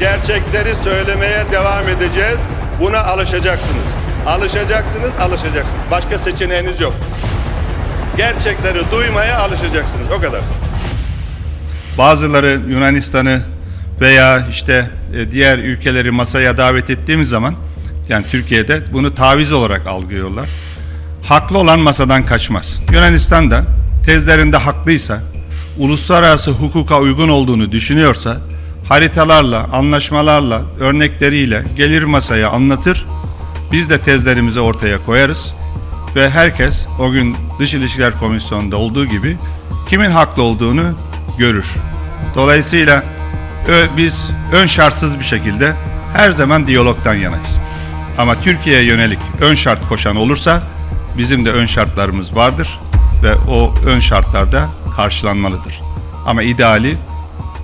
Gerçekleri söylemeye devam edeceğiz. Buna alışacaksınız. Alışacaksınız, alışacaksınız. Başka seçeneğiniz yok. Gerçekleri duymaya alışacaksınız. O kadar. Bazıları Yunanistan'ı veya işte e, diğer ülkeleri masaya davet ettiğimiz zaman yani Türkiye'de bunu taviz olarak algılıyorlar. Haklı olan masadan kaçmaz. Yunanistan da tezlerinde haklıysa, uluslararası hukuka uygun olduğunu düşünüyorsa haritalarla, anlaşmalarla, örnekleriyle gelir masaya anlatır. Biz de tezlerimizi ortaya koyarız ve herkes o gün Dış İlişkiler Komisyonu'nda olduğu gibi kimin haklı olduğunu görür. Dolayısıyla biz ön şartsız bir şekilde her zaman diyalogtan yanayız. Ama Türkiye'ye yönelik ön şart koşan olursa bizim de ön şartlarımız vardır ve o ön şartlarda karşılanmalıdır. Ama ideali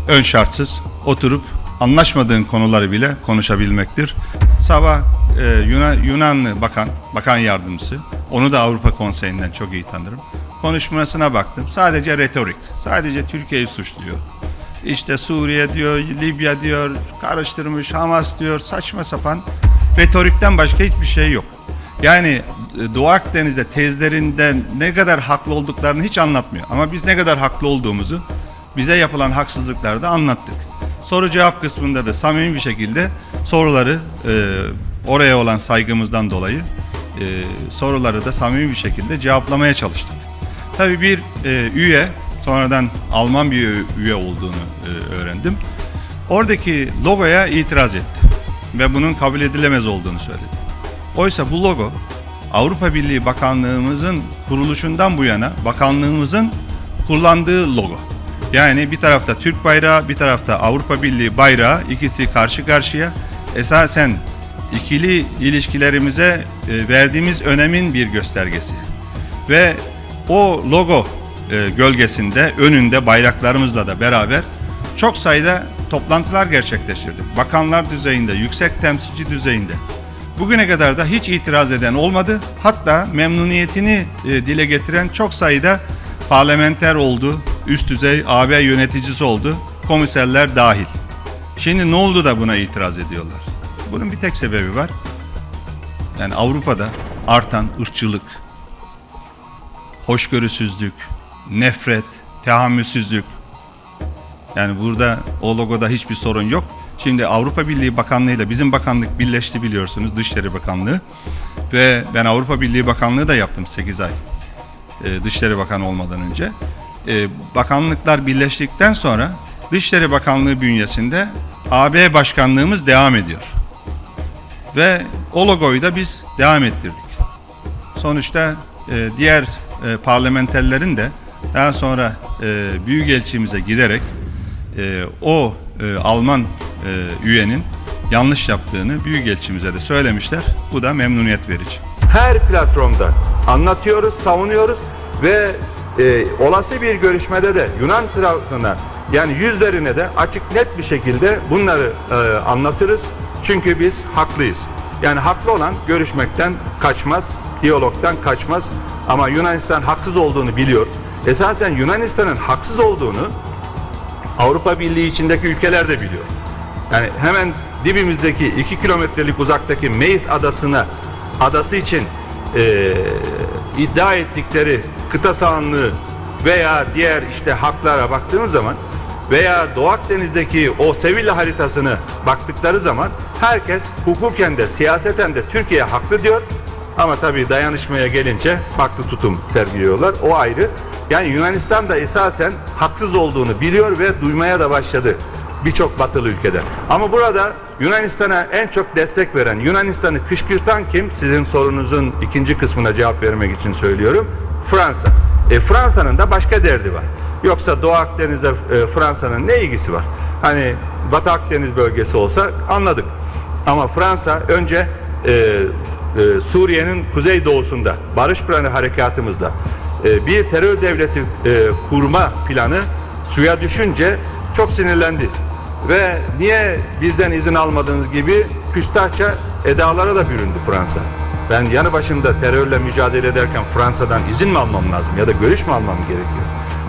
ön şartsız oturup anlaşmadığın konuları bile konuşabilmektir. Sabah e, Yunan, Yunanlı bakan, bakan yardımcısı, onu da Avrupa Konseyi'nden çok iyi tanırım. Konuşmasına baktım. Sadece retorik. Sadece Türkiye'yi suçluyor. İşte Suriye diyor, Libya diyor, karıştırmış, Hamas diyor, saçma sapan retorikten başka hiçbir şey yok. Yani e, Doğu Akdeniz'de tezlerinden ne kadar haklı olduklarını hiç anlatmıyor. Ama biz ne kadar haklı olduğumuzu bize yapılan haksızlıklarda anlattık. Soru cevap kısmında da samimi bir şekilde soruları e, oraya olan saygımızdan dolayı e, soruları da samimi bir şekilde cevaplamaya çalıştık. Tabii bir e, üye, sonradan Alman bir üye- olduğunu e, öğrendim. Oradaki logoya itiraz etti ve bunun kabul edilemez olduğunu söyledi. Oysa bu logo Avrupa Birliği Bakanlığımızın kuruluşundan bu yana bakanlığımızın kullandığı logo. Yani bir tarafta Türk bayrağı, bir tarafta Avrupa Birliği bayrağı, ikisi karşı karşıya. Esasen ikili ilişkilerimize e, verdiğimiz önemin bir göstergesi. Ve o logo e, gölgesinde, önünde bayraklarımızla da beraber çok sayıda toplantılar gerçekleştirdik. Bakanlar düzeyinde, yüksek temsilci düzeyinde. Bugüne kadar da hiç itiraz eden olmadı. Hatta memnuniyetini e, dile getiren çok sayıda parlamenter oldu, üst düzey AB yöneticisi oldu, komiserler dahil. Şimdi ne oldu da buna itiraz ediyorlar? Bunun bir tek sebebi var. Yani Avrupa'da artan ırkçılık, hoşgörüsüzlük, nefret, tahammülsüzlük. Yani burada o logoda hiçbir sorun yok. Şimdi Avrupa Birliği Bakanlığı ile bizim bakanlık birleşti biliyorsunuz Dışişleri Bakanlığı. Ve ben Avrupa Birliği Bakanlığı da yaptım 8 ay. e, Dışişleri Bakanı olmadan önce. E, bakanlıklar birleştikten sonra Dışişleri Bakanlığı bünyesinde AB Başkanlığımız devam ediyor. Ve o logoyu da biz devam ettirdik. Sonuçta e, diğer e, parlamenterlerin de daha sonra e, Büyükelçimize giderek e, o Alman üyenin yanlış yaptığını Büyükelçimize de söylemişler. Bu da memnuniyet verici. her platformda anlatıyoruz, savunuyoruz ve e, olası bir görüşmede de Yunan tarafına yani yüzlerine de açık net bir şekilde bunları e, anlatırız. Çünkü biz haklıyız. Yani haklı olan görüşmekten kaçmaz, diyalogtan kaçmaz. Ama Yunanistan haksız olduğunu biliyor. Esasen Yunanistan'ın haksız olduğunu Avrupa Birliği içindeki ülkeler de biliyor. Yani hemen dibimizdeki 2 kilometrelik uzaktaki Meis adasına adası için eee, iddia ettikleri kıta sahanlığı veya diğer işte haklara baktığımız zaman veya Doğu Akdeniz'deki o Sevilla haritasını baktıkları zaman herkes hukuken de siyaseten de Türkiye haklı diyor. Ama tabii dayanışmaya gelince farklı tutum sergiliyorlar. O ayrı. Yani Yunanistan da esasen haksız olduğunu biliyor ve duymaya da başladı birçok batılı ülkede. Ama burada Yunanistan'a en çok destek veren, Yunanistan'ı kışkırtan kim? Sizin sorunuzun ikinci kısmına cevap vermek için söylüyorum. Fransa. E, Fransa'nın da başka derdi var. Yoksa Doğu Akdeniz'de e, Fransa'nın ne ilgisi var? Hani Batı Akdeniz bölgesi olsa anladık. Ama Fransa önce e, e, Suriye'nin kuzeydoğusunda barış planı harekatımızda e, bir terör devleti e, kurma planı suya düşünce çok sinirlendi. Ve niye bizden izin almadığınız gibi küstahça edalara da büründü Fransa. Ben yanı başımda terörle mücadele ederken Fransa'dan izin mi almam lazım ya da görüş mü almam gerekiyor?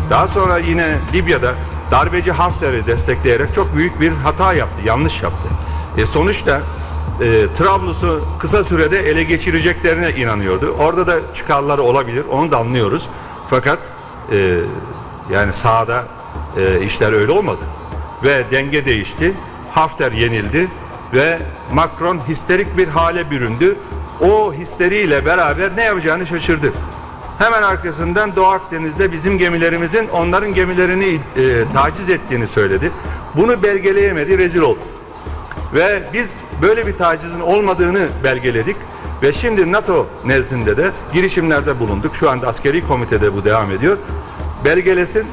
Daha sonra yine Libya'da darbeci Hafter'i destekleyerek çok büyük bir hata yaptı, yanlış yaptı. E, sonuçta e, Trablus'u kısa sürede ele geçireceklerine inanıyordu. Orada da çıkarları olabilir, onu da anlıyoruz. Fakat e, yani sahada e, işler öyle olmadı. Ve denge değişti. Hafter yenildi ve Macron histerik bir hale büründü. O histeriyle beraber ne yapacağını şaşırdı. Hemen arkasından Doğu Akdeniz'de bizim gemilerimizin onların gemilerini e, taciz ettiğini söyledi. Bunu belgeleyemedi, rezil oldu. Ve biz böyle bir tacizin olmadığını belgeledik. Ve şimdi NATO nezdinde de girişimlerde bulunduk. Şu anda askeri komitede bu devam ediyor. Belgelesin.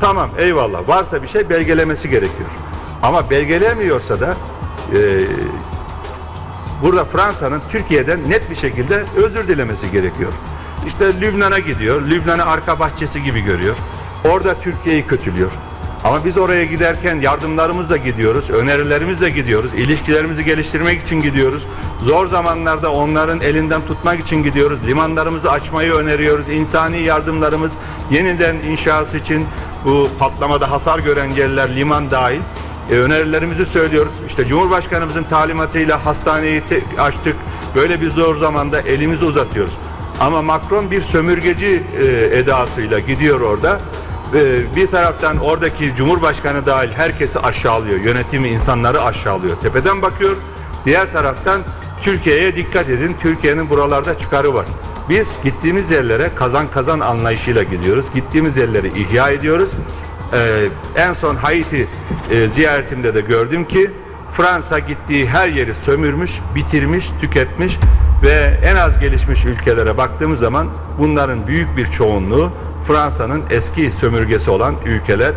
Tamam eyvallah. Varsa bir şey belgelemesi gerekiyor. Ama belgelemiyorsa da e, burada Fransa'nın Türkiye'den net bir şekilde özür dilemesi gerekiyor. İşte Lübnan'a gidiyor. Lübnan'ı arka bahçesi gibi görüyor. Orada Türkiye'yi kötülüyor. Ama biz oraya giderken yardımlarımızla gidiyoruz, önerilerimizle gidiyoruz, ilişkilerimizi geliştirmek için gidiyoruz. Zor zamanlarda onların elinden tutmak için gidiyoruz. Limanlarımızı açmayı öneriyoruz. İnsani yardımlarımız yeniden inşası için bu patlamada hasar gören yerler liman dahil e, önerilerimizi söylüyoruz. İşte Cumhurbaşkanımızın talimatıyla hastaneyi açtık. Böyle bir zor zamanda elimizi uzatıyoruz. Ama Macron bir sömürgeci e, edasıyla gidiyor orada. E, bir taraftan oradaki Cumhurbaşkanı dahil herkesi aşağılıyor. Yönetimi, insanları aşağılıyor. Tepeden bakıyor. Diğer taraftan Türkiye'ye dikkat edin. Türkiye'nin buralarda çıkarı var. Biz gittiğimiz yerlere kazan kazan anlayışıyla gidiyoruz. Gittiğimiz yerleri ihya ediyoruz. Ee, en son Haiti e, ziyaretimde de gördüm ki Fransa gittiği her yeri sömürmüş, bitirmiş, tüketmiş ve en az gelişmiş ülkelere baktığımız zaman bunların büyük bir çoğunluğu Fransa'nın eski sömürgesi olan ülkeler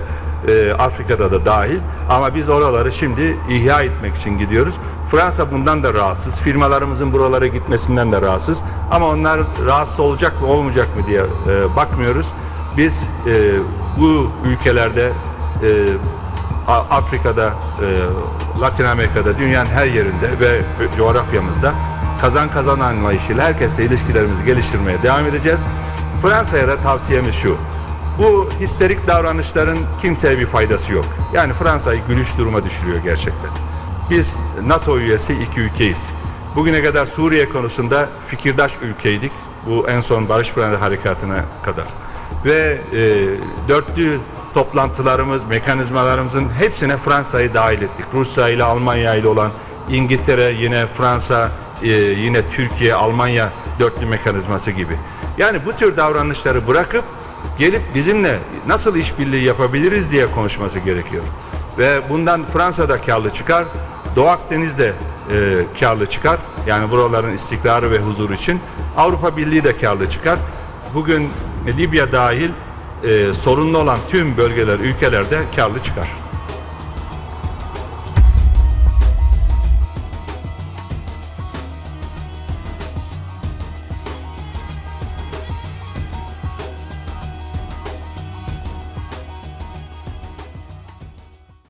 e, Afrika'da da dahil ama biz oraları şimdi ihya etmek için gidiyoruz. Fransa bundan da rahatsız. Firmalarımızın buralara gitmesinden de rahatsız. Ama onlar rahatsız olacak mı olmayacak mı diye e, bakmıyoruz. Biz e, bu ülkelerde e, Afrika'da, e, Latin Amerika'da, dünyanın her yerinde ve coğrafyamızda kazan kazan anlayışıyla herkesle ilişkilerimizi geliştirmeye devam edeceğiz. Fransa'ya da tavsiyemiz şu. Bu histerik davranışların kimseye bir faydası yok. Yani Fransa'yı gülüş duruma düşürüyor gerçekten. Biz NATO üyesi iki ülkeyiz. Bugüne kadar Suriye konusunda fikirdaş ülkeydik. Bu en son Barış Pınarı Harekatı'na kadar. Ve e, dörtlü toplantılarımız, mekanizmalarımızın hepsine Fransa'yı dahil ettik. Rusya ile Almanya ile olan İngiltere, yine Fransa, e, yine Türkiye, Almanya dörtlü mekanizması gibi. Yani bu tür davranışları bırakıp gelip bizimle nasıl işbirliği yapabiliriz diye konuşması gerekiyor. Ve bundan Fransa da karlı çıkar, Doğu Akdeniz de e, karlı çıkar. Yani buraların istikrarı ve huzuru için Avrupa Birliği de karlı çıkar. Bugün Libya dahil e, sorunlu olan tüm bölgeler, ülkelerde karlı çıkar.